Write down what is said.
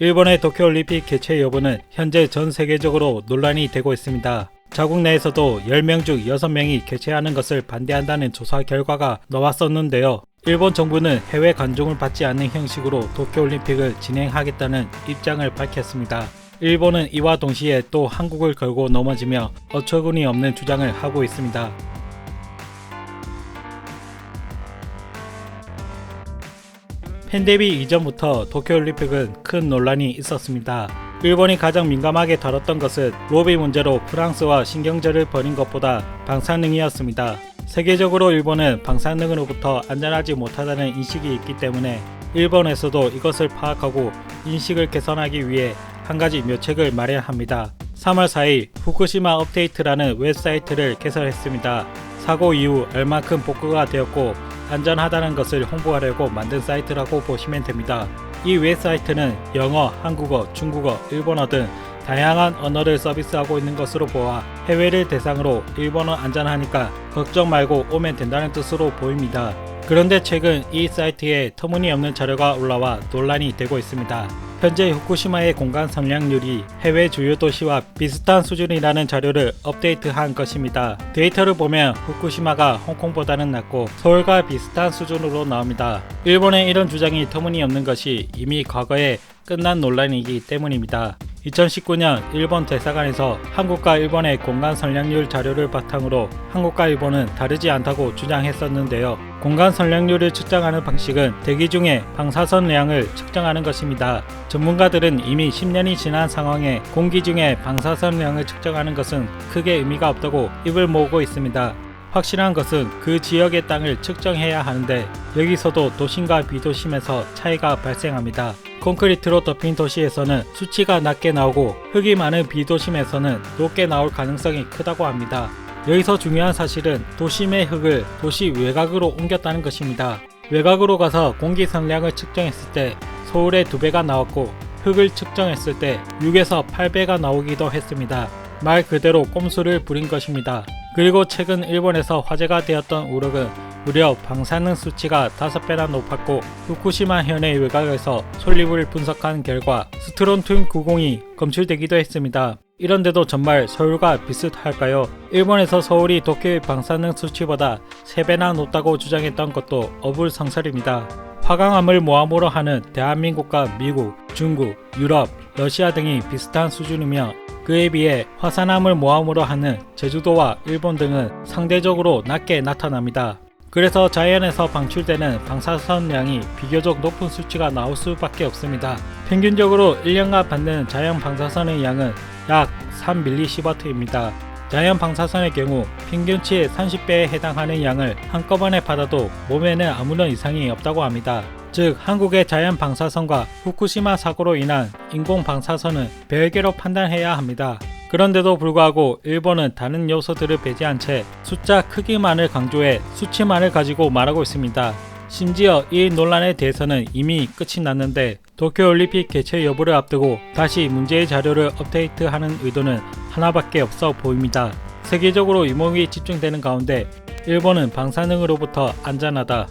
일본의 도쿄올림픽 개최 여부는 현재 전 세계적으로 논란이 되고 있습니다. 자국 내에서도 10명 중 6명이 개최하는 것을 반대한다는 조사 결과가 나왔었는데요. 일본 정부는 해외 관중을 받지 않는 형식으로 도쿄올림픽을 진행하겠다는 입장을 밝혔습니다. 일본은 이와 동시에 또 한국을 걸고 넘어지며 어처구니 없는 주장을 하고 있습니다. 팬데믹 이전부터 도쿄올림픽은 큰 논란이 있었습니다. 일본이 가장 민감하게 다뤘던 것은 로비 문제로 프랑스와 신경전을 벌인 것보다 방사능이었습니다. 세계적으로 일본은 방사능으로부터 안전하지 못하다는 인식이 있기 때문에 일본에서도 이것을 파악하고 인식을 개선하기 위해 한 가지 묘책을 마련합니다. 3월 4일 후쿠시마 업데이트라는 웹사이트를 개설했습니다. 사고 이후 얼만큼 복구가 되었고 안전하다는 것을 홍보하려고 만든 사이트라고 보시면 됩니다. 이 웹사이트는 영어, 한국어, 중국어, 일본어 등 다양한 언어를 서비스하고 있는 것으로 보아 해외를 대상으로 일본어 안전하니까 걱정 말고 오면 된다는 뜻으로 보입니다. 그런데 최근 이 사이트에 터무니없는 자료가 올라와 논란이 되고 있습니다. 현재 후쿠시마의 공간 선량률이 해외 주요 도시와 비슷한 수준이라는 자료를 업데이트한 것입니다. 데이터를 보면 후쿠시마가 홍콩보다는 낮고 서울과 비슷한 수준으로 나옵니다. 일본의 이런 주장이 터무니없는 것이 이미 과거에 끝난 논란이기 때문입니다. 2019년 일본 대사관에서 한국과 일본의 공간 선량률 자료를 바탕으로 한국과 일본은 다르지 않다고 주장했었는데요. 공간 선량률을 측정하는 방식은 대기 중에 방사선량을 측정하는 것입니다. 전문가들은 이미 10년이 지난 상황에 공기 중에 방사선량을 측정하는 것은 크게 의미가 없다고 입을 모으고 있습니다. 확실한 것은 그 지역의 땅을 측정해야 하는데 여기서도 도심과 비도심에서 차이가 발생합니다. 콘크리트로 덮인 도시에서는 수치가 낮게 나오고 흙이 많은 비도심에서는 높게 나올 가능성이 크다고 합니다. 여기서 중요한 사실은 도심의 흙을 도시 외곽으로 옮겼다는 것입니다. 외곽으로 가서 공기 선량을 측정했을 때 서울의 2배가 나왔고 흙을 측정했을 때 6에서 8배가 나오기도 했습니다. 말 그대로 꼼수를 부린 것입니다. 그리고 최근 일본에서 화제가 되었던 우럭은 무려 방사능 수치가 5배나 높았고 후쿠시마 현의 외곽에서 솔리브를 분석한 결과 스트론튬 90이 검출되기도 했습니다. 이런데도 정말 서울과 비슷할까요? 일본에서 서울이 도쿄의 방사능 수치보다 3배나 높다고 주장했던 것도 어불성설입니다. 화강암을 모함으로 하는 대한민국과 미국, 중국, 유럽, 러시아 등이 비슷한 수준이며 그에 비해 화산암을 모함으로 하는 제주도와 일본 등은 상대적으로 낮게 나타납니다. 그래서 자연에서 방출되는 방사선량이 비교적 높은 수치가 나올 수밖에 없습니다. 평균적으로 1년간 받는 자연 방사선의 양은 약 3mSib입니다. 자연 방사선의 경우 평균치의 30배에 해당하는 양을 한꺼번에 받아도 몸에는 아무런 이상이 없다고 합니다. 즉 한국의 자연 방사선과 후쿠시마 사고로 인한 인공 방사선은 별개로 판단해야 합니다. 그런데도 불구하고 일본은 다른 요소들을 배제한 채 숫자 크기만을 강조해 수치만을 가지고 말하고 있습니다. 심지어 이 논란에 대해서는 이미 끝이 났는데 도쿄올림픽 개최 여부를 앞두고 다시 문제의 자료를 업데이트하는 의도는 하나밖에 없어 보입니다. 세계적으로 이목이 집중되는 가운데 일본은 방사능으로부터 안전하다,